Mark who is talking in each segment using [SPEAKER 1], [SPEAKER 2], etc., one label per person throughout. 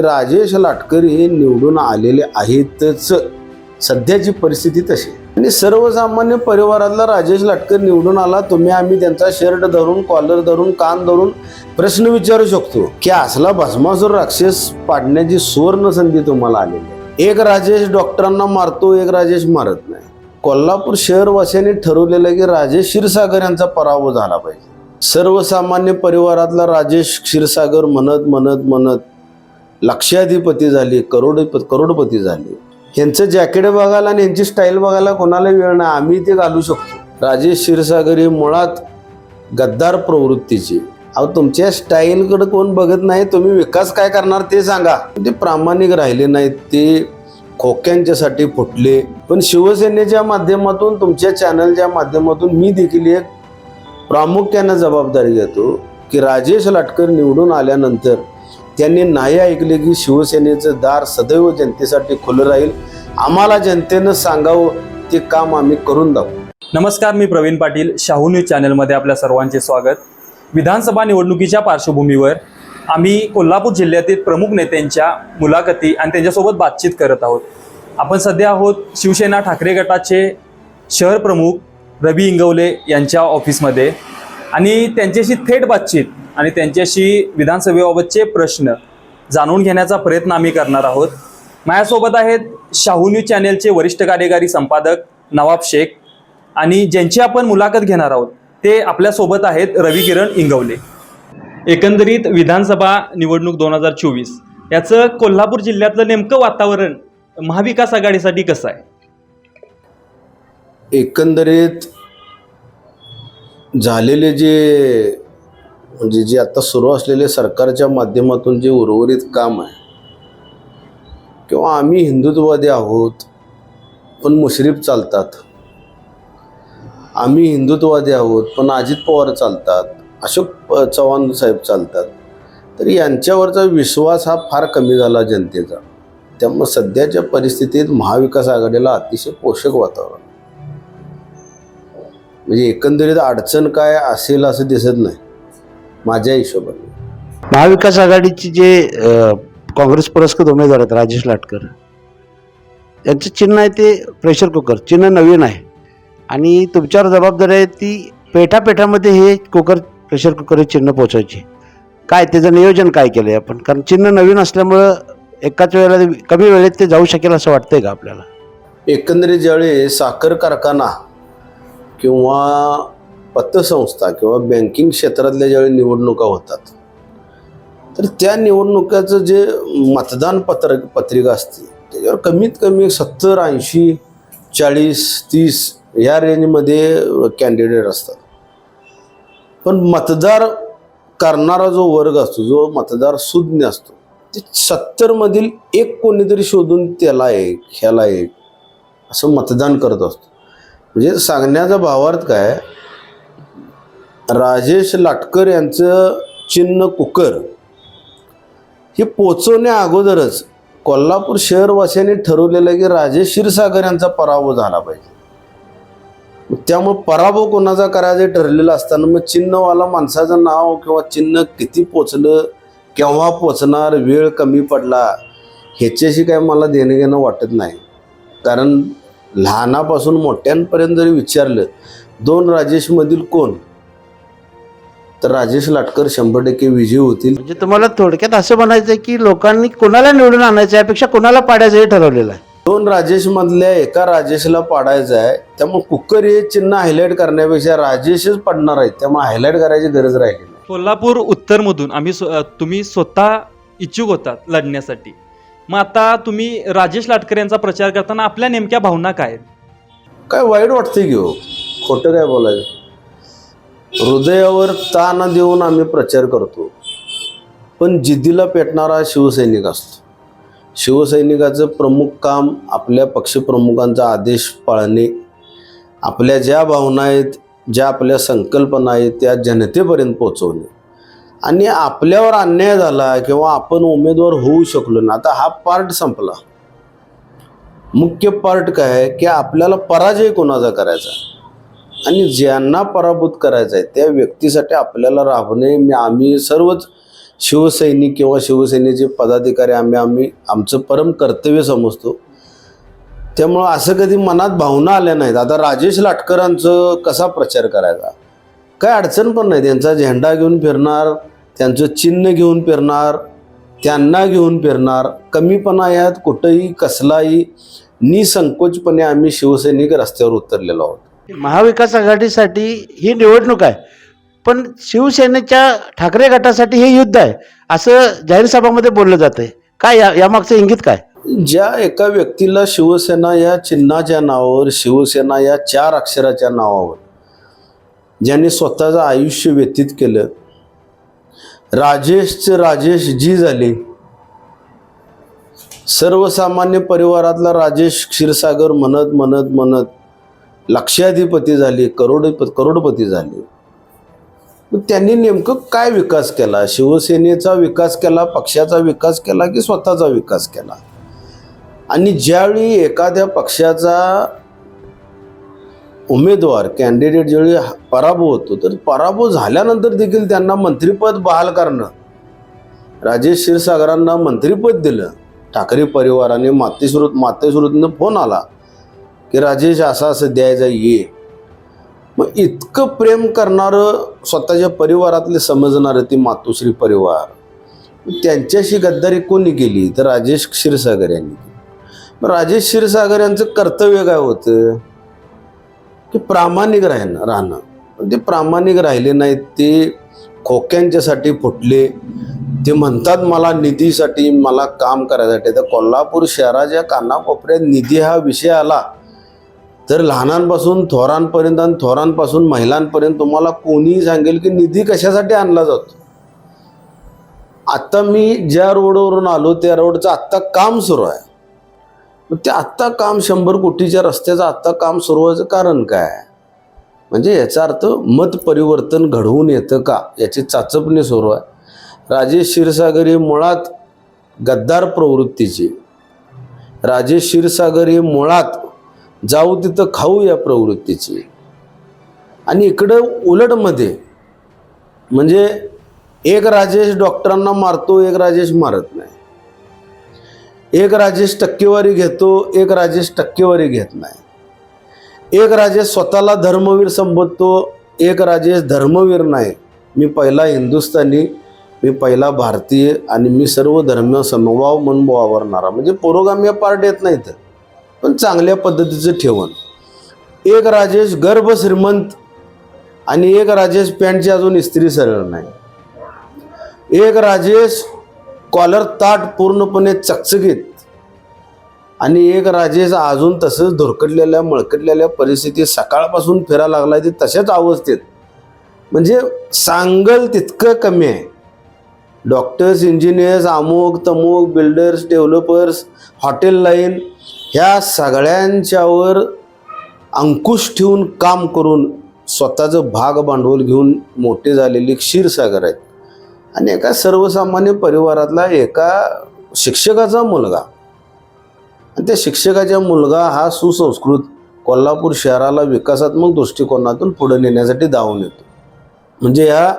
[SPEAKER 1] राजेश लाटकर हे निवडून आलेले आहेतच. सध्याची परिस्थिती तशी. आहे. आणि सर्वसामान्य परिवारातला राजेश लाटकर निवडून आला तुम्ही आम्ही त्यांचा शर्ट धरून कॉलर धरून कान धरून प्रश्न विचारू शकतो. की असला भस्मासूर राक्षस पाडण्याची सुवर्ण संधी तुम्हाला आलेली एक राजेश डॉक्टरांना मारतो एक राजेश मारत नाही. कोल्हापूर शहरवासियांनी ठरवलेलं की राजेश क्षीरसागर यांचा पराभव झाला पाहिजे. सर्वसामान्य परिवारातला राजेश क्षीरसागर म्हणत म्हणत म्हणत लक्षाधिपती झाली करोडपती करोडपती झाली. यांचं जॅकेट बघायला आणि यांची स्टाईल बघायला कोणाला वेळ नाही. आम्ही ते घालू शकतो. राजेश क्षीरसागर हे मुळात गद्दार प्रवृत्तीचे. अहो तुमच्या स्टाईलकडे कोण बघत नाही तुम्ही विकास काय करणार ते सांगा. ते प्रामाणिक राहिले नाहीत ते खोक्यांच्यासाठी फुटले. पण शिवसेनेच्या माध्यमातून तुमच्या चॅनलच्या माध्यमातून मी देखील एक प्रामुख्यानं जबाबदारी घेतो की राजेश लाटकर निवडून आल्यानंतर त्यांनी नाही ऐकले की शिवसेनेचं दार सदैव जनतेसाठी खुलं राहील. आम्हाला जनतेनं सांगावं ते काम आम्ही करून दाखवू.
[SPEAKER 2] नमस्कार मी प्रवीण पाटील शाहू न्यूज चॅनलमध्ये आपल्या सर्वांचे स्वागत. विधानसभा निवडणुकीच्या पार्श्वभूमीवर आम्ही कोल्हापूर जिल्ह्यातील प्रमुख नेत्यांच्या मुलाखती आणि त्यांच्यासोबत बातचीत करत आहोत. आपण सध्या आहोत शिवसेना ठाकरे गटाचे शहर प्रमुख रवी इंगवले यांच्या ऑफिसमध्ये आणि त्यांच्याशी थेट बातचीत आणि त्यांच्याशी विधानसभेबाबतचे प्रश्न जाणून घेण्याचा प्रयत्न आम्ही करणार आहोत. माझ्यासोबत आहेत शाहू न्यूज चॅनेलचे वरिष्ठ कार्यकारी संपादक नवाब शेख आणि ज्यांची आपण मुलाखत घेणार आहोत ते आपल्यासोबत आहेत रवी किरण इंगवले. एकंदरीत विधानसभा निवडणूक दोन हजार चोवीस याचं कोल्हापूर जिल्ह्यातलं नेमकं वातावरण महाविकास आघाडीसाठी कसं आहे?
[SPEAKER 1] एकंदरीत झालेले जे म्हणजे जे आता सुरू असलेले सरकारच्या माध्यमातून जे उर्वरित काम आहे किंवा आम्ही हिंदुत्ववादी आहोत पण मुश्रीफ चालतात. आम्ही हिंदुत्ववादी आहोत पण अजित पवार चालतात अशोक चव्हाण साहेब चालतात. तर यांच्यावरचा विश्वास हा फार कमी झाला जनतेचा. त्यामुळे सध्याच्या परिस्थितीत महाविकास आघाडीला अतिशय पोषक वातावरण म्हणजे एकंदरीत अडचण काय असेल असं दिसत नाही. माझ्या हिशोबाने.
[SPEAKER 3] महाविकास आघाडीचे जे काँग्रेस पुरस्कृत उमेदवार आहेत राजेश लाटकर यांचं चिन्ह आहे ते प्रेशर कुकर. चिन्ह नवीन आहे. आणि तुमच्यावर जबाबदारी आहे ती पेठापेठामध्ये हे कुकर प्रेशर कुकर हे चिन्ह पोचायचे काय त्याचं नियोजन काय केलं आहे आपण? कारण चिन्ह नवीन असल्यामुळं एकाच वेळेला कमी वेळेत ते जाऊ शकेल असं वाटतंय का आपल्याला?
[SPEAKER 1] एकंदरीत ज्यावेळी साखर कारखाना किंवा पतसंस्था किंवा बँकिंग क्षेत्रातल्या ज्यावेळी निवडणुका होतात तर त्या निवडणुकाचं जे मतदान पत्र पत्रिका असते त्याच्यावर कमीत कमी सत्तर ऐंशी चाळीस तीस या रेंजमध्ये कॅन्डिडेट असतात. पण मतदार करणारा जो वर्ग असतो जो मतदार सुज्ञ असतो ते सत्तरमधील एक कोणीतरी शोधून त्याला एक ह्याला एक असं मतदान करत असतो. म्हणजे सांगण्याचा भावार्थ काय? राजेश लाटकर यांचं चिन्ह कुकर हे पोचवण्या अगोदरच कोल्हापूर शहरवासियांनी ठरवलेलं आहे की राजेश क्षीरसागर यांचा पराभव झाला पाहिजे. त्यामुळे पराभव कोणाचा करायचं ठरलेलं असताना मग चिन्हवाला माणसाचं नाव किंवा चिन्ह किती पोचलं केव्हा पोचणार वेळ कमी पडला ह्याच्याशी काय मला देणं घेणं वाटत नाही. कारण लहानापासून मोठ्यांपर्यंत जरी विचारलं दोन राजेशमधील कोण? तर राजेश लाटकर शंभर टक्के विजयी होतील.
[SPEAKER 3] म्हणजे तुम्हाला थोडक्यात असं म्हणायचं आहे की लोकांनी कोणाला निवडून आणायचं यापेक्षा कोणाला पाडायचं हे ठरवलेलं आहे.
[SPEAKER 1] दोन राजेश मधल्या एका राजेशला पाडायचं आहे त्यामुळे कुकर हे चिन्ह हायलाईट करण्यापेक्षा राजेशच पडणार आहेत त्यामुळे हायलाईट करायची गरज राहिली नाही.
[SPEAKER 2] कोल्हापूर उत्तरमधून आम्ही स्व- तुम्ही स्वतः इच्छुक होतात लढण्यासाठी. मग आता तुम्ही राजेश लाटकर यांचा प्रचार करताना आपल्या नेमक्या भावना काय आहेत?
[SPEAKER 1] काय वाईट वाटते की हो? खोटं काय बोलायचं? हृदयावर ताण देऊन आम्ही प्रचार करतो. पण जिद्दीला पेटणारा शिवसैनिक असतो. शिवसैनिकाचं प्रमुख काम आपल्या पक्षप्रमुखांचा आदेश पाळणे. आपल्या ज्या भावना आहेत ज्या आपल्या संकल्पना आहेत त्या जनतेपर्यंत पोचवणे आणि आपल्यावर अन्याय झाला किंवा आपण उमेदवार होऊ शकलो ना आता हा पार्ट संपला. मुख्य पार्ट काय आहे की आपल्याला पराजय कोणाचा करायचा? आणि ज्यांना पराभूत करायचं आहे त्या व्यक्तीसाठी आपल्याला राबणे मी आम्ही सर्वच शिवसैनिक किंवा शिवसेनेचे पदाधिकारी आम्ही आम्ही आमचं परम कर्तव्य समजतो. त्यामुळं असं कधी मनात भावना आल्या नाहीत. आता राजेश लाटकरांचं कसा प्रचार करायचा? काय अडचण पण नाही. त्यांचा झेंडा घेऊन फिरणार त्यांचं चिन्ह घेऊन फिरणार त्यांना घेऊन फिरणार. कमीपणा यात कुठंही कसलाही निसंकोचपणे आम्ही शिवसैनिक रस्त्यावर उतरलेलो आहोत.
[SPEAKER 3] महाविकास आघाडीसाठी ही निवडणूक आहे. पण शिवसेनेच्या ठाकरे गटासाठी हे युद्ध आहे असं जाहीर सभामध्ये बोललं जातं आहे काय या यामागचं इंगित काय?
[SPEAKER 1] ज्या एका व्यक्तीला शिवसेना या चिन्हाच्या नावावर शिवसेना या चार अक्षराच्या नावावर ज्यांनी स्वतःचं आयुष्य व्यतीत केलं. राजेशचे राजेश जी झाले. सर्वसामान्य परिवारातला राजेश क्षीरसागर म्हणत म्हणत म्हणत लक्षाधिपती झाले करोड करोडपती झाले. मग त्यांनी नेमकं काय विकास केला? शिवसेनेचा विकास केला पक्षाचा विकास केला की स्वतःचा विकास केला? आणि ज्यावेळी एखाद्या पक्षाचा उमेदवार कॅन्डिडेट ज्यावेळी पराभव होतो तर पराभव झाल्यानंतर देखील त्यांना मंत्रिपद बहाल करणं राजेश क्षीरसागरांना मंत्रिपद दिलं ठाकरे परिवाराने मातेश्रुत मातेश्रुतनं फोन आला की राजेश असं असं द्यायचं ये. मग इतकं प्रेम करणारं स्वतःच्या परिवारातले समजणारं ती मातोश्री परिवार त्यांच्याशी गद्दारी कोणी केली? तर राजेश क्षीरसागर यांनी केली. राजेश क्षीरसागर यांचं कर्तव्य काय होतं? की प्रामाणिक राहणं राहणं. पण ते प्रामाणिक राहिले नाहीत ते खोक्यांच्यासाठी फुटले. ते म्हणतात मला निधीसाठी मला काम करायसाठी. तर कोल्हापूर शहराच्या कानाकोपऱ्यात निधी हा विषय आला. तर लहानांपासून थोरांपर्यंत आणि थोरांपासून महिलांपर्यंत तुम्हाला कोणीही सांगेल की निधी कशासाठी आणला जातो? आत्ता मी ज्या रोडवरून आलो त्या रोडचं आत्ता काम सुरू आहे. मग ते आत्ता काम शंभर कोटीच्या रस्त्याचं आत्ता काम सुरू व्हायचं कारण काय? म्हणजे याचा अर्थ मत परिवर्तन घडवून येतं का? याची चाचपणी सुरू आहे. राजेश क्षीरसागर हे मुळात गद्दार प्रवृत्तीचे. राजेश क्षीरसागर हे मुळात जाऊ तिथं खाऊ या प्रवृत्तीची. आणि इकडं उलटमध्ये म्हणजे एक राजेश डॉक्टरांना मारतो एक राजेश मारत नाही. एक राजेश टक्केवारी घेतो एक राजेश टक्केवारी घेत नाही. एक राजेश स्वतःला धर्मवीर संबोधतो एक राजेश धर्मवीर नाही. मी पहिला हिंदुस्थानी मी पहिला भारतीय आणि मी सर्व धर्म समभाव म्हणून वावरणारा. म्हणजे पुरोगामी पार्ट येत नाहीत पण चांगल्या पद्धतीचं ठेवण. एक राजेश गर्भ श्रीमंत आणि एक राजेश पॅन्टची अजून इस्त्री सरळ नाही. एक राजेश कॉलर ताट पूर्णपणे चकचकीत. आणि एक राजेश अजून तसंच धुरकटलेल्या मळकटलेल्या परिस्थितीत सकाळपासून फिरा लागलाय ते तशाच अवस्थेत. म्हणजे सांगल तितकं कमी आहे. डॉक्टर्स इंजिनियर्स अमुक तमुक बिल्डर्स डेव्हलपर्स हॉटेल लाईन ह्या सगळ्यांच्यावर अंकुश ठेवून काम करून स्वतःचं भाग भांडवल घेऊन मोठे झालेले क्षीरसागर आहेत. आणि एका सर्वसामान्य परिवारातला एका शिक्षकाचा मुलगा. आणि त्या शिक्षकाचा मुलगा हा सुसंस्कृत कोल्हापूर शहराला विकासात्मक दृष्टिकोनातून पुढे नेण्यासाठी धावून येतो. म्हणजे ह्या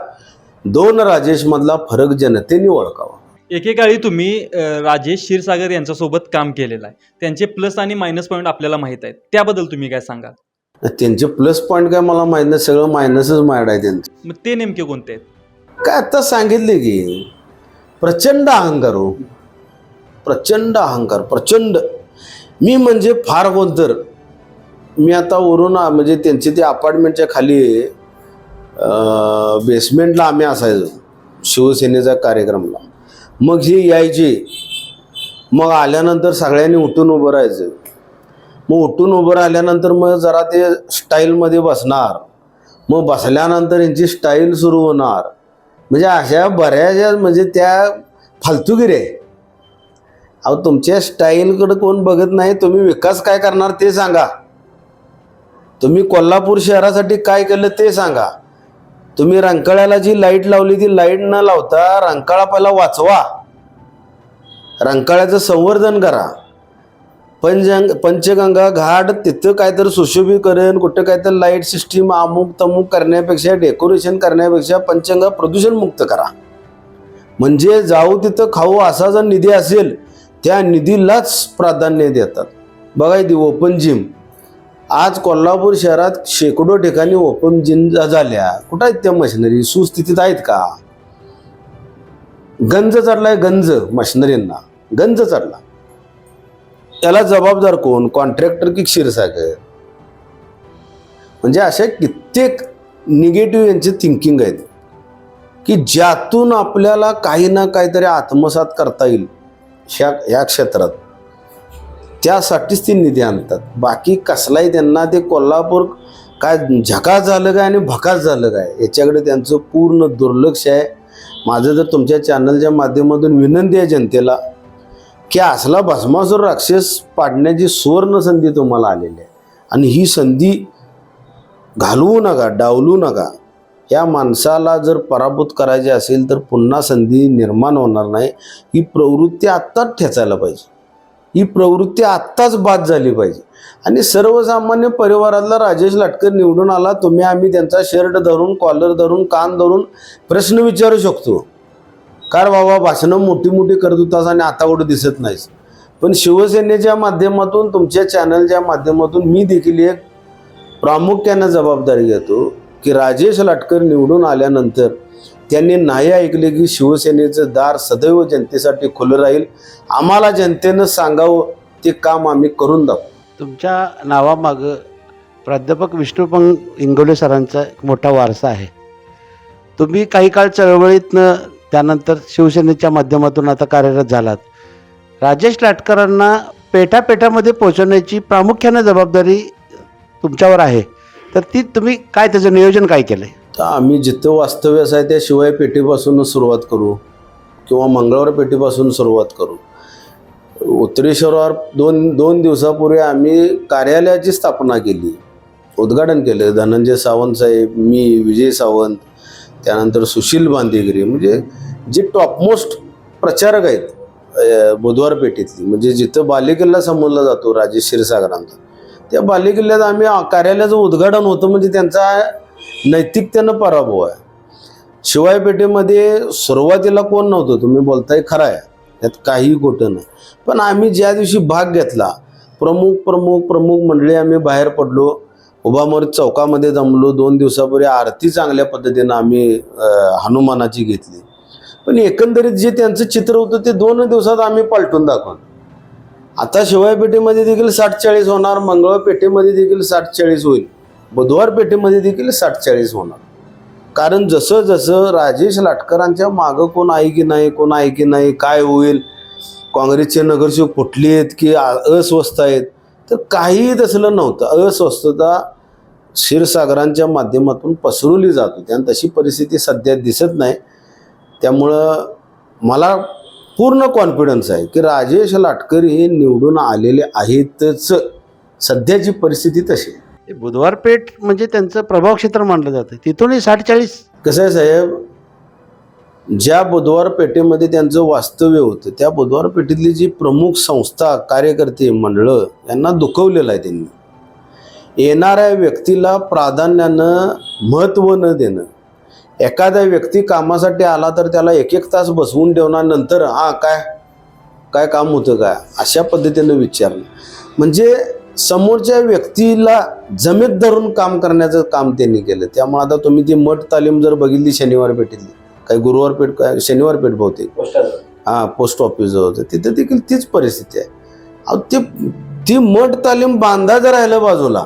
[SPEAKER 1] दोन राजेशमधला फरक जनतेने ओळखावा.
[SPEAKER 2] एकेकाळी तुम्ही राजेश क्षीरसागर यांच्यासोबत काम केलेलं आहे. त्यांचे प्लस आणि मायनस पॉईंट आपल्याला माहीत आहेत. त्याबद्दल तुम्ही काय सांगाल?
[SPEAKER 1] त्यांचे प्लस पॉईंट काय मला माहीत नाही. सगळं मायनसच मायड आहे त्यांचं.
[SPEAKER 2] मग ते नेमके कोणते आहेत?
[SPEAKER 1] काय आत्ता सांगितले की प्रचंड अहंकार हो. प्रचंड अहंकार प्रचंड. मी म्हणजे फार कोणतर. मी आता वरून म्हणजे त्यांची ते अपार्टमेंटच्या खाली बेसमेंटला आम्ही असायचो शिवसेनेचा कार्यक्रमला. मग हे यायचे. मग आल्यानंतर सगळ्यांनी उठून उभं राहायचं. मग उठून उभं राहिल्यानंतर मग जरा ते स्टाईलमध्ये बसणार. मग बसल्यानंतर यांची स्टाईल सुरू होणार. म्हणजे अशा बऱ्याचशा म्हणजे त्या फालतुगिरी आहे अहो तुमच्या स्टाईलकडं कोण बघत नाही तुम्ही विकास काय करणार ते सांगा. तुम्ही कोल्हापूर शहरासाठी काय केलं ते सांगा. तुम्ही रंकाळ्याला जी लाइट लावली ती लाइट न लावता रंकाळा पहिला वाचवा. रंकाळ्याचं संवर्धन करा. पंचंग पंचगंगा घाट तिथं काहीतरी सुशोभीकरण कुठं काहीतरी लाइट सिस्टीम अमुक तमुक करण्यापेक्षा डेकोरेशन करण्यापेक्षा पंचगंगा प्रदूषण मुक्त करा. म्हणजे जाऊ तिथं खाऊ असा जर निधी असेल त्या निधीलाच प्राधान्य देतात. बघा ती ओपन जिम आज कोल्हापूर शहरात शेकडो ठिकाणी ओपन जिम झाल्या. कुठं आहेत त्या मशिनरी सुस्थितीत आहेत का? गंज चढलाय गंज मशिनरींना. गंज चढला. याला जबाबदार कोण? कॉन्ट्रॅक्टर की क्षीरसागर? म्हणजे अशा कित्येक निगेटिव्ह यांचे थिंकिंग आहेत. की ज्यातून आपल्याला काही ना काहीतरी आत्मसात करता येईल ह्या ह्या क्षेत्रात. त्यासाठीच ते निधी आणतात. बाकी कसलाही त्यांना ते कोल्हापूर काय झकास झालं काय आणि भकास झालं काय याच्याकडे त्यांचं पूर्ण दुर्लक्ष आहे. माझं जर तुमच्या चॅनलच्या माध्यमातून विनंती आहे जनतेला की असला भस्मासूर राक्षस पाडण्याची सुवर्ण संधी तुम्हाला आलेली आहे. आणि ही संधी घालवू नका डावलू नका. या माणसाला जर पराभूत करायचे असेल तर पुन्हा संधी निर्माण होणार नाही. ही प्रवृत्ती आत्ताच ठेचायला पाहिजे. ही प्रवृत्ती आत्ताच बाद झाली पाहिजे. आणि सर्वसामान्य परिवारातला राजेश लाटकर निवडून आला तुम्ही आम्ही त्यांचा शर्ट धरून कॉलर धरून कान धरून प्रश्न विचारू शकतो. कार बाबा भाषणं मोठी मोठी करत होतास आणि आता कुठं दिसत नाहीस. पण शिवसेनेच्या माध्यमातून तुमच्या चॅनलच्या माध्यमातून मी देखील एक प्रामुख्यानं जबाबदारी घेतो की राजेश लाटकर निवडून आल्यानंतर त्यांनी नाही ऐकले की शिवसेनेचं दार सदैव जनतेसाठी खुलं राहील. आम्हाला जनतेनं सांगावं ते काम आम्ही करून दाखवू.
[SPEAKER 3] तुमच्या नावामागं प्राध्यापक विष्णुपंग इंगोले सरांचा एक मोठा वारसा आहे. तुम्ही काही काळ चळवळीतनं त्यानंतर शिवसेनेच्या माध्यमातून आता कार्यरत झालात. राजेश लाटकरांना पेठापेठामध्ये पोहोचवण्याची प्रामुख्याने जबाबदारी तुमच्यावर आहे. तर ती तुम्ही काय त्याचं नियोजन काय केलं आहे
[SPEAKER 1] तर आम्ही जिथं वास्तव्यास आहे त्या शिवाय पेठीपासूनच सुरुवात करू किंवा मंगळवार पेठीपासून सुरुवात करू. उत्तरेश्वरावर दोन दोन दिवसापूर्वी आम्ही कार्यालयाची स्थापना केली. उद्घाटन केलं. धनंजय सावंत साहेब मी विजय सावंत त्यानंतर सुशील बांदेगिरी म्हणजे जे टॉपमोस्ट प्रचारक आहेत बुधवार पेठेतली म्हणजे जिथं बालेकिल्ला समजला जातो राजेश क्षीरसागरांचा त्या बालेकिल्ल्यात आम्ही कार्यालयाचं उद्घाटन होतं म्हणजे त्यांचा नैतिकतेनं पराभव आहे. शिवाय पेठेमध्ये सुरुवातीला कोण नव्हतं तुम्ही बोलताय खरं आहे त्यात काही खोटं नाही. पण आम्ही ज्या दिवशी भाग घेतला प्रमुख प्रमुख प्रमुख मंडळी आम्ही बाहेर पडलो उभामोर चौकामध्ये जमलो. दोन दिवसापूर्वी आरती चांगल्या पद्धतीनं आम्ही हनुमानाची घेतली. पण एकंदरीत जे त्यांचं चित्र होतं ते दोन दिवसात आम्ही पलटून दाखवलं. आता शिवाय पेठेमध्ये देखील साठ चाळीस होणार मंगळवार पेठेमध्ये देखील साठ चाळीस होईल. बुधवार पेठेमध्ये देखील साठ चाळीस होणार. कारण जसं जसं राजेश लाटकरांच्या मागं कोण आहे की नाही कोण आहे की नाही काय होईल काँग्रेसचे नगरसेवक फुटले आहेत की अस्वस्थ आहेत तर काहीही तसलं नव्हतं. अस्वस्थता क्षीरसागरांच्या माध्यमातून पसरवली जात होती. आणि तशी परिस्थिती सध्या दिसत नाही. त्यामुळं मला पूर्ण कॉन्फिडन्स आहे की राजेश लाटकर हे निवडून आलेले आहेतच. सध्याची परिस्थिती तशी
[SPEAKER 3] बुधवार पेठ म्हणजे त्यांचं प्रभाव क्षेत्र मानलं जातं. तिथूनही साठ चाळीस
[SPEAKER 1] कसं आहे साहेब? ज्या बुधवार पेठेमध्ये त्यांचं वास्तव्य होतं त्या बुधवार पेठेतली जी प्रमुख संस्था कार्यकर्ते मंडळं यांना दुखवलेलं आहे त्यांनी. येणाऱ्या व्यक्तीला प्राधान्यानं महत्त्व न देणं. एखादा व्यक्ती कामासाठी आला तर त्याला एक एक तास बसवून ठेवणार नंतर हां काय? काय काम होतं काय? अशा पद्धतीनं विचारलं म्हणजे समोरच्या व्यक्तीला जमेत धरून काम करण्याचं काम त्यांनी केलं. त्यामुळे आता तुम्ही ती मठ तालीम जर बघितली शनिवार पेठेतली काही गुरुवार पेठ काय शनिवार पेठ बहुतेक. हां पोस्ट ऑफिस जवळ होतं. तिथे देखील तीच परिस्थिती आहे. अहो ते ती मठ तालीम बांधा जर राहिलं बाजूला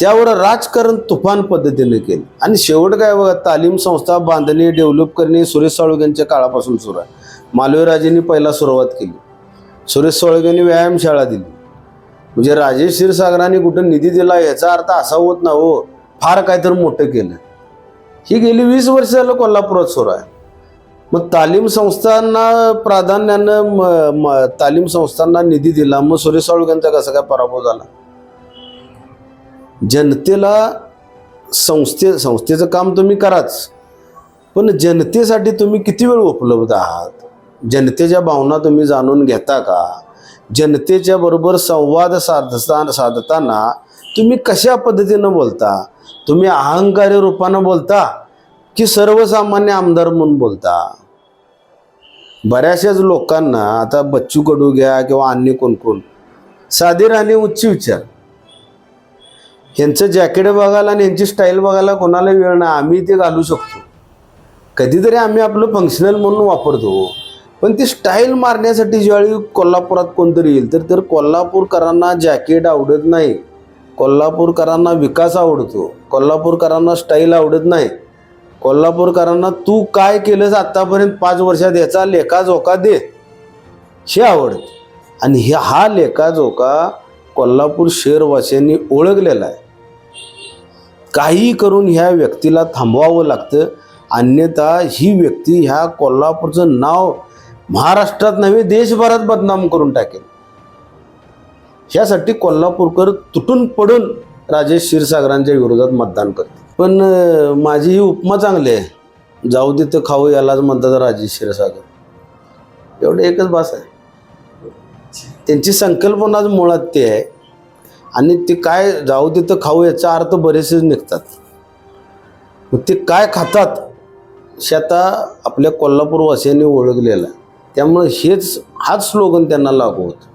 [SPEAKER 1] त्यावर राजकारण तुफान पद्धतीने केलं. आणि शेवट काय बघा तालीम संस्था बांधणे डेव्हलप करणे सुरेश साळुग्यांच्या काळापासून सुरू आहे. मालवीराजेंनी पहिला सुरुवात केली. सुरेश साळुग्यांनी व्यायामशाळा दिली. म्हणजे राजेश क्षीरसागरांनी कुठं निधी दिला याचा अर्थ असा होत ना हो. फार काहीतरी मोठं केलं. ही गेली वीस वर्ष झालं कोल्हापुरात सुरू आहे. मग तालीम संस्थांना प्राधान्यानं म- म- तालीम संस्थांना निधी दिला. मग सुरेश साळुग्यांचा कसा काय पराभव झाला? जनतेला संस्थे संस्थेचं काम तुम्ही कराच. पण जनतेसाठी तुम्ही किती वेळ उपलब्ध आहात? जनतेच्या भावना तुम्ही जाणून घेता का? जनतेच्या बरोबर संवाद साधता साधताना तुम्ही कशा पद्धतीनं बोलता? तुम्ही अहंकारी रूपानं बोलता की सर्वसामान्य आमदार म्हणून बोलता? बऱ्याचशाच लोकांना आता बच्चू कडू घ्या किंवा अन्य कोण कोण साधे राहणे उच्च विचार. यांचं जॅकेट बघायला आणि यांची स्टाईल बघायला कोणाला वेळ नाही. आम्ही ते घालू शकतो. कधीतरी आम्ही आपलं फंक्शनल म्हणून वापरतो. पण ती स्टाईल मारण्यासाठी ज्यावेळी कोल्हापुरात कोणतरी येईल तर तर कोल्हापूरकरांना जॅकेट आवडत नाही. कोल्हापूरकरांना विकास आवडतो. कोल्हापूरकरांना स्टाईल आवडत नाही. कोल्हापूरकरांना तू काय केलंस आत्तापर्यंत पाच वर्षात याचा लेखा झोका दे. हे आवडतं. आणि हे हा लेखा झोका कोल्हापूर शहरवासियांनी ओळखलेला आहे. काही करून ह्या व्यक्तीला थांबवावं लागतं. अन्यथा ही व्यक्ती ह्या कोल्हापूरचं नाव महाराष्ट्रात नव्हे देशभरात बदनाम करून टाकेल. ह्यासाठी कोल्हापूरकर तुटून पडून राजेश क्षीरसागरांच्या विरोधात मतदान करते पण माझी ही उपमा चांगली आहे. जाऊ दे तर खाऊ यालाच म्हणतात राजेश क्षीरसागर. एवढं एकच भास आहे. त्यांची संकल्पनाच मुळात ते आहे. आणि ते काय जाऊ दे तर खाऊ याचा अर्थ बरेचसेच निघतात. मग ते काय खातात शेता आता आपल्या कोल्हापूरवासियांनी ओळखलेलं. आहे त्यामुळे हेच हाच स्लोगन त्यांना लागू होतं.